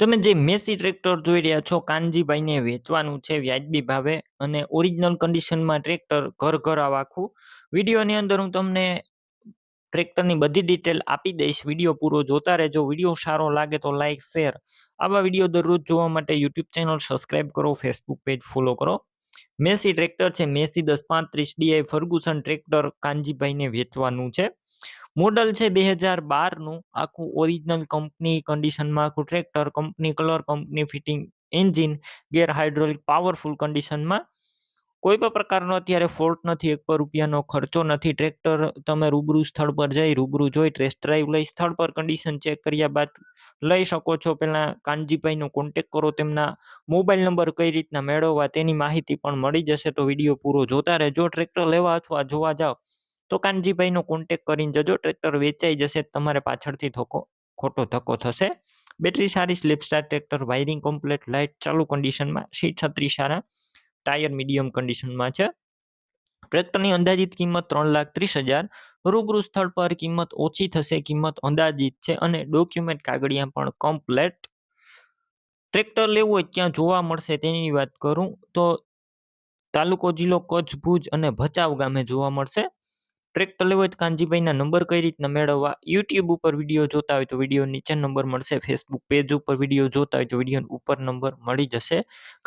તમે જે Massey tractor જોઈ રહ્યા છો, કાનજીભાઈને વેચવાનું છે વ્યાજબી ભાવે અને ઓરિજિનલ કન્ડિશનમાં ટ્રેક્ટર ઘર ઘર આખું વિડીયોની અંદર હું તમને ટ્રેક્ટરની બધી ડિટેલ આપી દઈશ. વીડિયો પૂરો જોતા રહેજો. વીડિયો સારો લાગે તો લાઇક શેર આવા વીડિયો દરરોજ જોવા માટે યુટ્યુબ ચેનલ સબસ્ક્રાઇબ કરો ફેસબુક પેજ ફોલો કરો. મેસી ટ્રેક્ટર છે. મેસી દસ પાંત્રીસ ડીઆઈ ફર્ગુસન ટ્રેક્ટર કાનજીભાઈને વેચવાનું છે. મોડલ છે બે હજાર બારનું આખું ઓરિજિનલ કંપની કન્ડિશનમાં આખું tractor company, colour company, fitting engine, gear hydraulic, powerful કન્ડિશનમાં કોઈ પણ પ્રકારનો અત્યારે ફોલ્ટ નથી, એક પર રૂપિયાનો ખર્ચો નથી. ટ્રેક્ટર તમે રૂબરૂ સ્થળ પર જઈ, રૂબરૂ જોઈ ટેસ્ટ ડ્રાઈવ લઈ, સ્થળ પર કન્ડિશન ચેક કર્યા બાદ લઈ શકો છો. પહેલાં કાનજીભાઈનો કોન્ટેક કરો, તેમના મોબાઈલ નંબર કઈ રીતના મેળવવા તેની માહિતી પણ મળી જશે. તો વીડિયો પૂરો જોતા રહેજો. ટ્રેક્ટર લેવા અથવા જોવા જાઓ તો કાનજીભાઈનો કોન્ટેક કરીને જજો ટ્રેક્ટર વેચાઈ જશે, તમારે પાછળથી ધોકો, ખોટો ધક્કો થશે. બેટરી સારી સ્લીપ star tractor wiring complete light ચાલુ કન્ડિશનમાં સીટ છત્રી સારા ટાયર મીડિયમ કન્ડિશનમાં છે. ટ્રેક્ટરની અંદાજિત કિંમત ત્રણ લાખ ત્રીસ હજાર, રૂબરૂ સ્થળ પર કિંમત ઓછી થશે, કિંમત અંદાજિત છે અને ડોક્યુમેન્ટ કાગળિયા પણ કમ્પ્લેટ ટ્રેક્ટર લેવું હોય ક્યાં જોવા મળશે, તેની વાત કરું તો તાલુકો જિલ્લો કચ્છ, ભુજ અને ભચાઉ ગામે જોવા મળશે. ટ્રેક્ટર લેવો હોય તો કાનજીભાઈના નંબર કઈ રીતના મેળવવા? યુટ્યુબ ઉપર વીડિયો જોતા હોય તો વીડિયો નીચે નંબર મળશે. ફેસબુક પેજ ઉપર વીડિયો જોતા હોય તો વીડિયો ઉપર નંબર મળી જશે.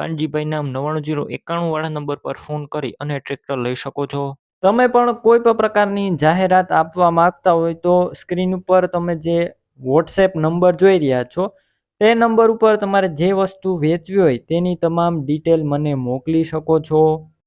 કાનજીભાઈ નામ નવ્વાણું જીરો એકાણું વાળા નંબર પર ફોન કરી અને ટ્રેક્ટર લઈ શકો છો. તમે પણ કોઈ પણ પ્રકારની જાહેરાત આપવા માંગતા હોય તો સ્ક્રીન ઉપર તમે જે વોટ્સએપ નંબર જોઈ રહ્યા છો, તે નંબર ઉપર તમારે જે વસ્તુ વેચવી હોય તેની તમામ ડિટેલ મને મોકલી શકો છો.